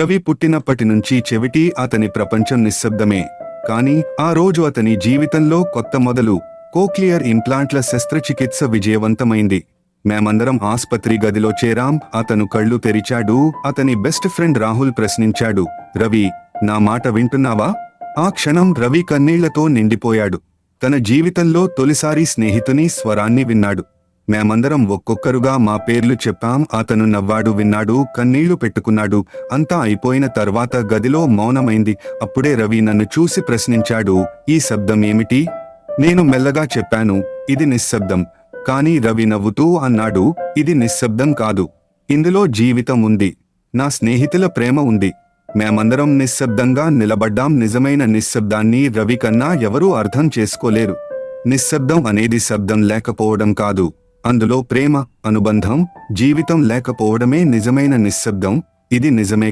రవి పుట్టినప్పటి నుంచి చెవిటి అతని ప్రపంచం నిశ్శబ్దమే. కానీ ఆ రోజు అతని జీవితంలో కొత్త మొదలు కోక్లియర్ ఇంప్లాంట్ల శస్త్రచికిత్స విజయవంతమైంది. మేమందరం ఆస్పత్రి గదిలో చేరాం అతను కళ్ళు తెరిచాడు అతని బెస్ట్ ఫ్రెండ్ రాహుల్ ప్రశ్నించాడు రవి నా మాట వింటున్నావా? ఆ క్షణం రవి కన్నీళ్ళతో నిండిపోయాడు. తన జీవితంలో తొలిసారి స్నేహితుని స్వరాన్ని విన్నాడు. మేమందరం ఒక్కొక్కరుగా మా పేర్లు చెప్పాం అతను నవ్వాడు విన్నాడు కన్నీళ్ళు పెట్టుకున్నాడు. అంతా అయిపోయిన తర్వాత గదిలో మౌనమైంది. అప్పుడే రవి నన్ను చూసి ప్రశ్నించాడు ఈ శబ్దం ఏమిటి? నేను మెల్లగా చెప్పాను ఇది నిశ్శబ్దం. కానీ రవి నవ్వుతూ అన్నాడు ఇది నిశ్శబ్దం కాదు. ఇందులో జీవితం ఉంది. నా స్నేహితుల ప్రేమ ఉంది. మేమందరం నిశ్శబ్దంగా నిలబడ్డాం. నిజమైన నిశ్శబ్దాన్ని రవి కన్నా ఎవరూ అర్థం చేసుకోలేరు. నిశ్శబ్దం అనేది శబ్దం లేకపోవడం కాదు. అందులో ప్రేమ అనుబంధం జీవితం లేకపోవడమే నిజమైన నిశ్శబ్దం ఇది నిజమే